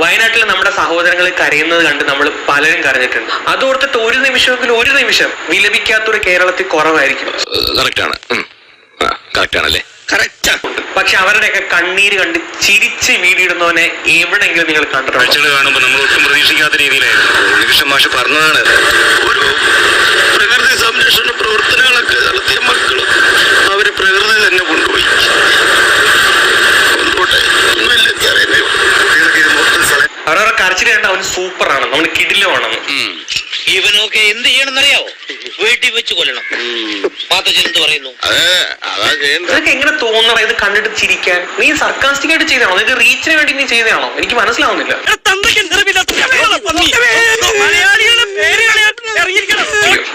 വയനാട്ടിൽ നമ്മുടെ സഹോദരങ്ങൾ കരയുന്നത് കണ്ട് നമ്മൾ പലരും കരഞ്ഞിട്ടുണ്ട്. അതോർത്തിട്ട് ഒരു നിമിഷമെങ്കിൽ ഒരു നിമിഷം വിലപിക്കാത്തൊരു കേരളത്തിൽ കുറവായിരിക്കും. പക്ഷെ കറക്റ്റ്. പക്ഷെ അവരുടെയൊക്കെ കണ്ണീര് കണ്ട് ചിരിച്ച് വീടിയിടുന്നവനെ എവിടെങ്കിലും നിങ്ങൾ കണ്ടിട്ടുണ്ടോ? കാണുമ്പോൾ നമ്മൾ ഒട്ടും പ്രതീക്ഷിക്കാത്ത രീതിയിലായിരുന്നു ഉണ്ണികൃഷ്ണൻ മാഷ് പറഞ്ഞതാണ്. ഒരു പ്രകൃതി സംരക്ഷണ പ്രവർത്തനങ്ങളൊക്കെ നടത്തിയ സൂപ്പർ അവൻ സൂപ്പറാണ്. അവന് കിടിലമാണെന്ന് ഇവനൊക്കെ എന്ത് ചെയ്യണം അറിയാവോ വീട്ടിൽ വെച്ച് കൊല്ലണം. മാത്തച്ഛൻ എന്ത് പറയുന്നു? നിനക്ക് എങ്ങനെ തോന്നണം? ഇത് കണ്ടിട്ട് ചിരിക്കാൻ. നീ സർക്കാസ്റ്റിക് ആയിട്ട് ചെയ്താണോ? നിനക്ക് റീച്ചിന് വേണ്ടി നീ ചെയ്തതാണോ? എനിക്ക് മനസ്സിലാവുന്നില്ല.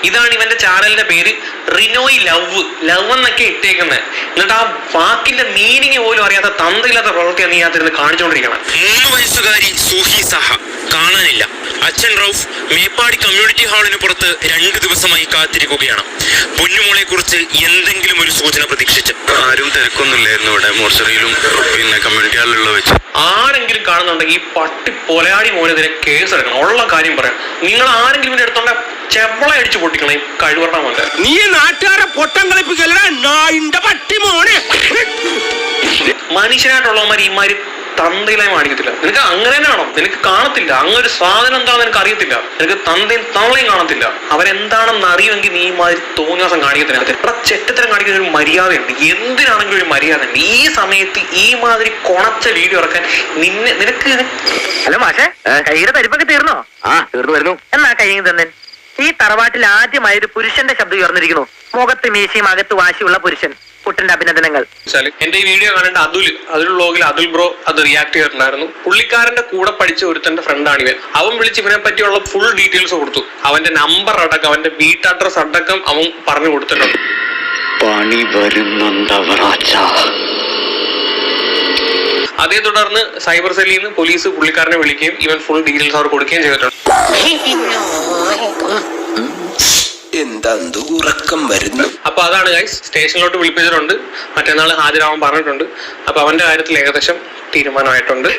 ഇതാണ് ഇവന്റെ ചാനലിന്റെ പേര് റിനോയ് ലവ്. ലവ് എന്നൊക്കെ ഇട്ടേക്കുന്നത് എന്നിട്ട് ആ വാക്കിന്റെ മീനിങ് പോലും അറിയാത്ത തന്തയില്ലാത്ത പ്രവൃത്തിയാണ് നീ അതിരുന്ന് കാണിച്ചുകൊണ്ടിരിക്കണം മൂന്ന് വയസ്സുകാരി സൂഹി സഹ. കാണാനില്ല. അച്ഛൻ റൌഫ് മേപ്പാടി കമ്മ്യൂണിറ്റി ഹാളിന് പുറത്ത് രണ്ട് ദിവസമായി കാത്തിരിക്കുകയാണ്. പൊന്നുമോളെ കുറിച്ച് എന്തെങ്കിലും ഒരു സൂചന പ്രതീക്ഷിച്ച്. ആരും തിരക്കൊന്നുമില്ലായിരുന്നു ഇവിടെ. മോർച്ചറിയിലും പിന്നെ കമ്മ്യൂണിറ്റി ഹാളിലുള്ള വെച്ച്. ആരെങ്കിലും കാണുന്നുണ്ടെങ്കിൽ ഈ പട്ടി പൊലയാടി മോനെതിരെ കേസ് എടുക്കണം. ഉള്ള കാര്യം പറയാം. നിങ്ങൾ ആരെങ്കിലും ഇതിന്റെ അടുത്തോണ്ട് ചെവള അടിച്ചു പൊട്ടിക്കണം കഴിവറണ മോനെ നീ നാട്ടുകാരെ പൊട്ടം കളിപ്പിക്കല്ലേ പട്ടി മോനെ. മനുഷ്യനായിട്ടുള്ളവന്മാർ ഈമാര് തന്തയിലായി മാണിക്കത്തില്ല നിനക്ക് അങ്ങനെ തന്നെ കാണും നിനക്ക് കാണത്തില്ല. അങ്ങനെ ഒരു സാധനം എന്താണെന്ന് നിനക്ക് അറിയത്തില്ല. നിനക്ക് തന്തയും തള്ളയും കാണത്തില്ല. അവരെന്താണെന്ന് അറിയുമെങ്കിൽ നീ മാതിരി തോന്നിയാസം കാണിക്കത്തില്ല. എത്ര ചെറ്റത്തരം കാണിക്കുന്ന ഒരു മര്യാദയുണ്ട്. എന്തിനാണെങ്കിലും ഒരു മര്യാദ ഉണ്ട്. ഈ സമയത്ത് ഈ മാതിരി കൊണച്ച വീഡിയോ ഇറക്കാൻ നിന്നെ നിനക്ക് ഹലോ മാഷേ കൈയുടെ പരിപ്പൊക്കെ തീർന്നോ? ആ തീർന്നു വരുന്നു. എന്നാ കൈ തന്നെ? ഈ തറവാട്ടിൽ ആദ്യമായി ഒരു പുരുഷന്റെ ശബ്ദം ഉയർന്നിരിക്കുന്നു. മുഖത്ത് മീശയും അകത്ത് വാശിയുള്ള പുരുഷൻ. കുട്ടന്റെ അഭിനന്ദനങ്ങൾ. എന്റെ ഈ വീഡിയോ കാണേണ്ട അതുൽ അതുൽ വ്ലോഗിൽ അതുൽ ബ്രോ അത് റിയാക്ട് ചെയ്തിട്ടുണ്ടായിരുന്നു. പുള്ളിക്കാരന്റെ കൂടെ പഠിച്ച ഒരുത്തന്റെ ഫ്രണ്ടാണ് ഇവൻ. അവൻ വിളിച്ച് ഇവനെ പറ്റിയുള്ള ഫുൾ ഡീറ്റെയിൽസ് കൊടുത്തു. അവന്റെ നമ്പർ അടക്കം അവന്റെ വീട്ട് അഡ്രസ് അടക്കം അവൻ പറഞ്ഞു കൊടുത്തിട്ടുണ്ട്. പണി വരുന്നുണ്ടവറാച്ച അതേ തുടർന്ന് സൈബർ സെല്ലിൽ നിന്ന് പോലീസ് പുള്ളിക്കാരനെ വിളിക്കുകയും ഇവൻ ഫുൾ ഡീറ്റെയിൽസ് അവർ കൊടുക്കുകയും ചെയ്തിട്ടുണ്ട്. എന്താ ഉറക്കം വരുന്നു. അപ്പൊ അതാണ് ഗൈസ് സ്റ്റേഷനിലോട്ട് വിളിപ്പിച്ചിട്ടുണ്ട്. മറ്റന്നാൾ ഹാജരാവാൻ പറഞ്ഞിട്ടുണ്ട്. അപ്പൊ അവന്റെ കാര്യത്തിൽ ഏകദേശം തീരുമാനമായിട്ടുണ്ട്.